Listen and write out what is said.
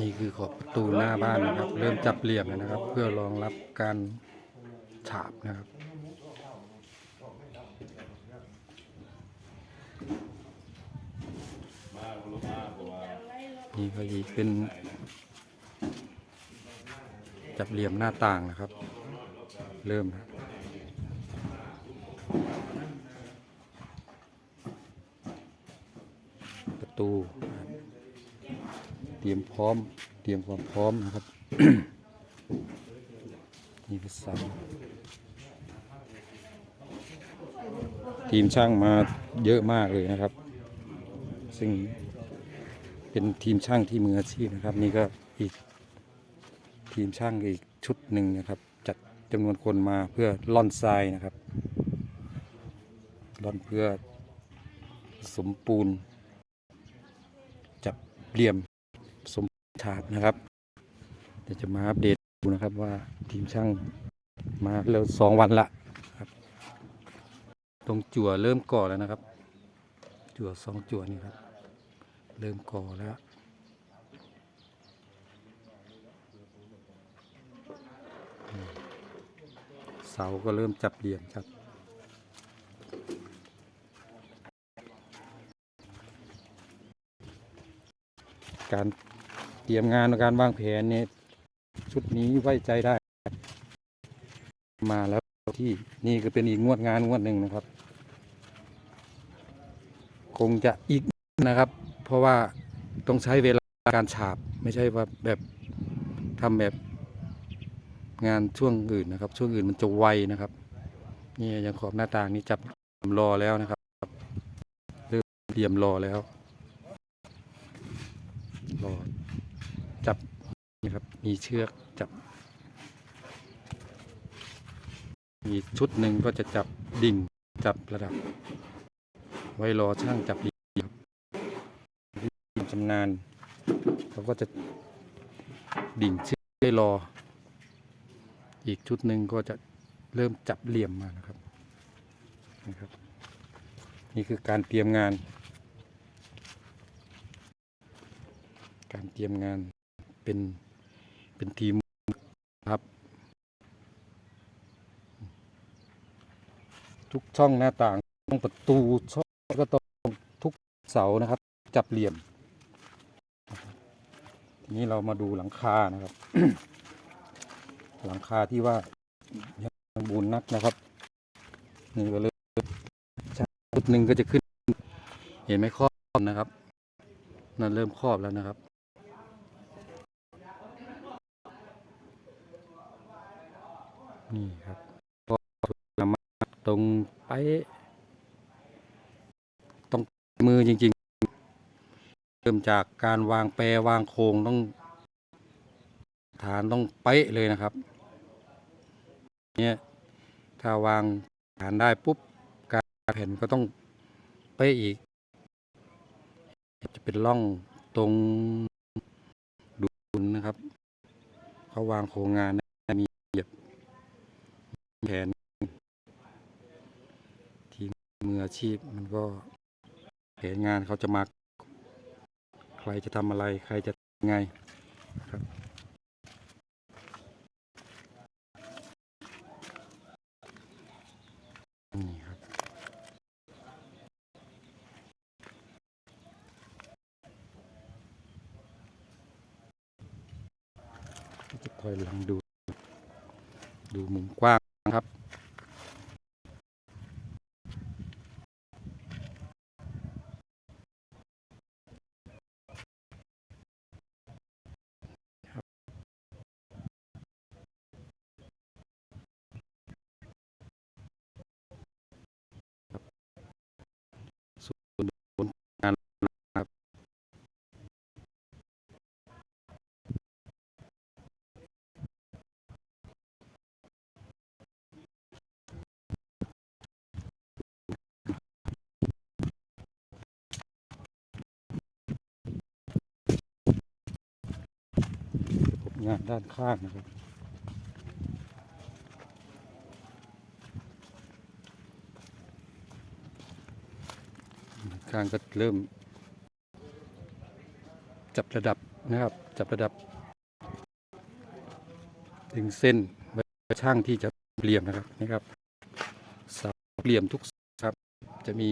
นี่คือขอบประตูหน้าบ้านนะครับ เริ่มจับเหลี่ยมนะครับ เพื่อรองรับการฉาบนะครับนี่ก็อีกเป็นจับเหลี่ยมหน้าต่างนะครับ เริ่มนะประตู เตรียมพร้อม เตรียมความพร้อมนะครับ นี่คือสาทีมช่างมาเยอะมากเลยนะครับ ซึ่งเป็นทีมช่างที่มืออาชีพนะครับ นี่ก็อีกทีมช่างอีกชุดหนึ่งนะครับ จำนวนคนมาเพื่อล่อนทรายนะครับล่อนเพื่อสมปูน จับเหลี่ยมสมฉาบนะครับเดี๋ยวจะมาอัปเดตดูนะครับว่าทีมช่างมาแล้วสองวันละครับ ตรงจั่วเริ่มก่อแล้วนะครับ จั่วสองจั่วนี่ครับ เริ่มก่อแล้ว เสาก็เริ่มจับเหลี่ยมครับ การเตรียมงานการวางแผนเนี่ยชุดนี้ไว้ใจได้ มาแล้วที่นี่ก็เป็นอีกงวดงานงวดหนึ่งนะครับ คงจะอีกนะครับ เพราะว่าต้องใช้เวลาการฉาบไม่ใช่ว่าแบบทำแบบ งานช่วงอื่นนะครับ ช่วงอื่นมันจะไวนะครับ นี่ยังขอบหน้าต่างนี่จับรอแล้วนะครับเริ่มเตรียมรอแล้วรอจับนี่ครับมีเชือกจับ มีชุดหนึ่งก็จะจับดิ่งจับระดับ ไว้รอช่างจับดิ่งครับชำนาญเขาก็จะดิ่งเชือกไว้รอ อีกชุดหนึ่งก็จะเริ่มจับเหลี่ยมมานะครับนะครับ นี่คือการเตรียมงาน การเตรียมงานเป็นเป็นทีมครับ ทุกช่องหน้าต่างช่องประตูช่องก็ตรงทุกเสานะครับ จับเหลี่ยม ทีนี้เรามาดูหลังคานะครับ หลังคาที่ว่ายังบูรณ์นักนะครับนี่ก็เลยชุดหนึ่งก็จะขึ้น เห็นไหมครอบนะครับ นั่นเริ่มครอบแล้วนะครับนี่ครับก็มาตรงไปต้องมือจริง ๆ เริ่มจากการวางแปรวางโครงต้อง ฐานต้องเป๊ะเลยนะครับ เนี่ยถ้าวางฐานได้ปุ๊บการแผ่นก็ต้องเป๊ะอีก จะเป็นร่องตรงดูนนะครับเขาวางโครงงานมีเหยียบแผนทีมืออาชีพมันก็แผนงานเขาจะมา ใครจะทำอะไรใครจะไงครับ นี่ครับจะถ อยหลังดู ดูมุมกว้างครับ งานด้านข้างนะครับ ข้างก็เริ่ม จับระดับนะครับ จับระดับ ถึงเส้นช่างที่จะเหลี่ยมนะครับนะครับสาเหลี่ยมทุกครับ จะมี